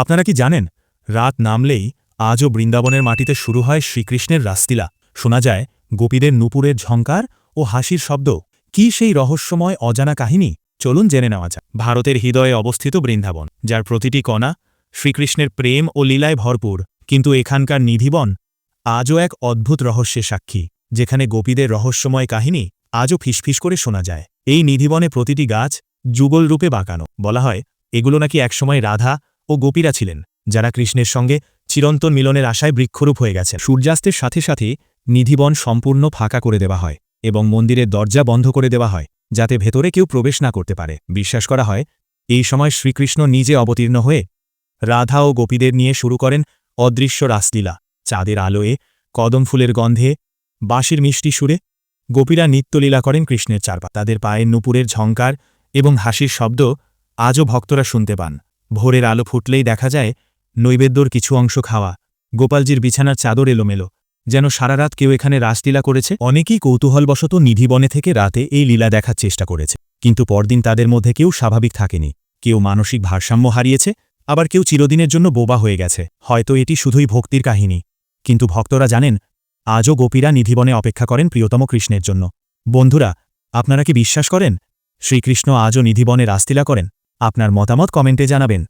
আপনারা কি জানেন, রাত নামলেই আজও বৃন্দাবনের মাটিতে শুরু হয় শ্রীকৃষ্ণের রাস্তিলা শোনা যায়, গোপীদের নুপুরের ঝঙ্কার ও হাসির শব্দ। কি সেই রহস্যময় অজানা কাহিনী? চলুন জেনে নেওয়া যাক। ভারতের হৃদয়ে অবস্থিত বৃন্দাবন, যার প্রতিটি কণা শ্রীকৃষ্ণের প্রেম ও লীলায় ভরপুর। কিন্তু এখানকার নিধিবন আজও এক অদ্ভুত রহস্যের সাক্ষী, যেখানে গোপীদের রহস্যময় কাহিনী আজও ফিসফিস করে শোনা যায়। এই নিধিবনে প্রতিটি গাছ যুগল রূপে বাঁকানো। বলা হয়, এগুলো নাকি একসময় রাধা ও গোপীরা ছিলেন, যারা কৃষ্ণের সঙ্গে চিরন্তন মিলনের আশায় বৃক্ষরূপ হয়ে গেছে সূর্যাস্তের সাথে সাথে নিধিবন সম্পূর্ণ ফাঁকা করে দেওয়া হয় এবং মন্দিরের দরজা বন্ধ করে দেওয়া হয়, যাতে ভেতরে কেউ প্রবেশ না করতে পারে। বিশ্বাস করা হয়, এই সময় শ্রীকৃষ্ণ নিজে অবতীর্ণ হয়ে রাধা ও গোপীদের নিয়ে শুরু করেন অদৃশ্য রাসলীলা। চাঁদের আলোয়ে, কদম ফুলের গন্ধে, বাঁশির মিষ্টি সুরে গোপীরা নিত্যলীলা করেন কৃষ্ণের চারপা তাদের পায়ের নুপুরের ঝঙ্কার এবং হাসির শব্দ আজও ভক্তরা শুনতে পান। ভোরের আলো ফুটলেই দেখা যায়, নৈবেদ্যর কিছু অংশ খাওয়া। গোপালজির বিছানার চাদর এলোমেলো। যেন সারারাত কেউ এখানে রাসলীলা করেছে? অনেকেই কৌতূহলবশত নিধিবনে থেকে রাতে এই লীলা দেখার চেষ্টা করেছে। কিন্তু পরদিন তাদের মধ্যে কেউ স্বাভাবিক থাকেনি। কেউ মানসিক ভারসাম্য হারিয়েছে, আবার কেউ চিরদিনের জন্য বোবা হয়ে গেছে। হয়তো এটি শুধুই ভক্তির কাহিনী। কিন্তু ভক্তরা জানেন, আজও গোপীরা নিধিবনে অপেক্ষা করেন প্রিয়তম কৃষ্ণের জন্য। বন্ধুরা, আপনারা কি বিশ্বাস করেন? শ্রীকৃষ্ণ আজও নিধিবনে রাস্তিলা করেন? আপনার মতামত কমেন্টে জানাবেন।